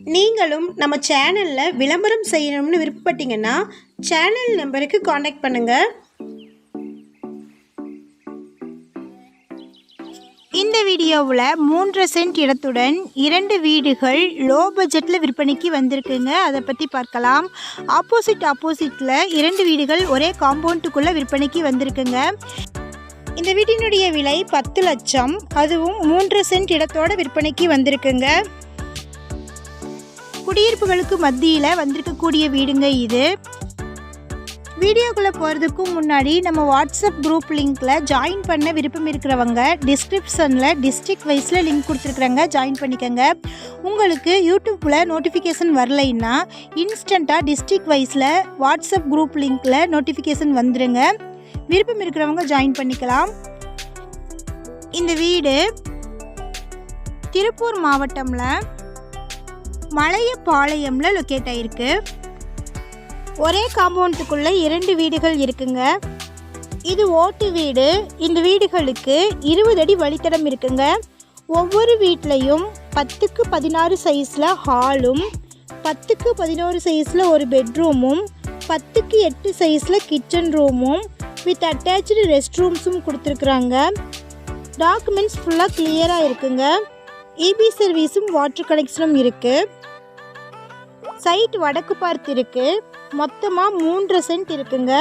நீங்களும் நம்ம சேனலில் விளம்பரம் செய்யணும்னு விருப்பப்பட்டீங்கன்னா சேனல் நம்பருக்கு காண்டாக்ட் பண்ணுங்கள் இந்த வீடியோவில் மூன்று சென்ட் இடத்துடன் இரண்டு வீடுகள் லோ பட்ஜெட்டில் விற்பனைக்கு வந்திருக்குங்க. அதை பற்றி பார்க்கலாம். ஆப்போசிட் ஆப்போசிட்டில் இரண்டு வீடுகள் ஒரே காம்பவுண்டுக்குள்ளே விற்பனைக்கு வந்திருக்குங்க. இந்த வீட்டினுடைய விலை பத்து லட்சம். அதுவும் மூன்று சென்ட் இடத்தோட விற்பனைக்கு வந்திருக்குங்க. குடியிருப்புகளுக்கு மத்தியில் வந்திருக்கக்கூடிய வீடுங்க இது. வீடியோக்குள்ளே போகிறதுக்கும் முன்னாடி நம்ம வாட்ஸ்அப் குரூப் லிங்க்கில் ஜாயின் பண்ண விருப்பம் இருக்கிறவங்க டிஸ்கிரிப்ஷனில் டிஸ்ட்ரிக் வைஸில் லிங்க் கொடுத்துருக்குறாங்க ஜாயின் பண்ணிக்கோங்க. உங்களுக்கு யூடியூப்பில் நோட்டிஃபிகேஷன் வரலைன்னா இன்ஸ்டண்ட்டாக டிஸ்ட்ரிக் வைஸில் வாட்ஸ்அப் குரூப் லிங்க்கில் நோட்டிஃபிகேஷன் வந்துடுங்க விருப்பம் இருக்கிறவங்க ஜாயின் பண்ணிக்கலாம். இந்த வீடு திருப்பூர் மாவட்டமில் மலையப்பாளையம்ல லொக்கேட் ஆயிருக்கு. ஒரே காம்பவுண்டுக்குள்ள இரண்டு வீடுகள் இருக்குங்க. இது ஓட்டு வீடு. இந்த வீடுகளுக்கு இருபது அடி வழித்தடம் இருக்குங்க. ஒவ்வொரு வீட்லேயும் பத்துக்கு பதினாறு சைஸில் ஹாலும் பத்துக்கு பதினோரு சைஸில் ஒரு பெட்ரூமும் பத்துக்கு எட்டு சைஸில் கிச்சன் ரூமும் வித் அட்டாச்சு ரெஸ்ட் ரூம்ஸும் கொடுத்துருக்குறாங்க. டாக்குமெண்ட்ஸ் ஃபுல்லாக கிளியராக இருக்குங்க. இபி சர்வீஸும் வாட்டர் கனெக்ஷனும் இருக்குது சைட் வடக்கு பார்த்திருக்கு மொத்தமாக மூன்று சென்ட் இருக்குங்க.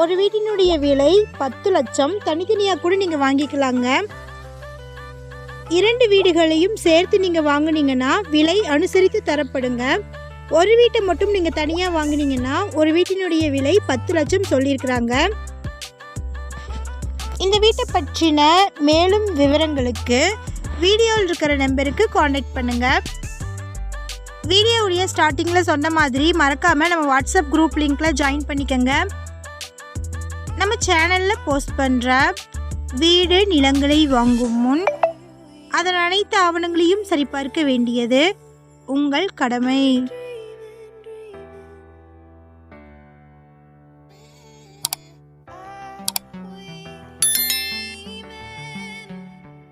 ஒரு வீட்டினுடைய விலை பத்து லட்சம். தனித்தனியாக கூட நீங்கள் வாங்கிக்கலாங்க. இரண்டு வீடுகளையும் சேர்த்து நீங்கள் வாங்குனீங்கன்னா விலை அனுசரித்து தரப்படுங்க. ஒரு வீட்டை மட்டும் நீங்கள் தனியாக வாங்கினீங்கன்னா ஒரு வீட்டினுடைய விலை பத்து லட்சம் சொல்லியிருக்கிறாங்க. இந்த வீட்டை பற்றின மேலும் விவரங்களுக்கு வீடியோவில் இருக்கிற நம்பருக்கு காண்டாக்ட் பண்ணுங்கள் வீடியோவுடைய ஸ்டார்டிங்கில் சொன்ன மாதிரி மறக்காமல் நம்ம வாட்ஸ்அப் குரூப் லிங்க்கில் ஜாயின் பண்ணிக்கோங்க. நம்ம சேனலில் போஸ்ட் பண்ணுற வீடு நிலங்களை வாங்கும் முன் அதன் அனைத்து ஆவணங்களையும் சரிபார்க்க வேண்டியது உங்கள் கடமை.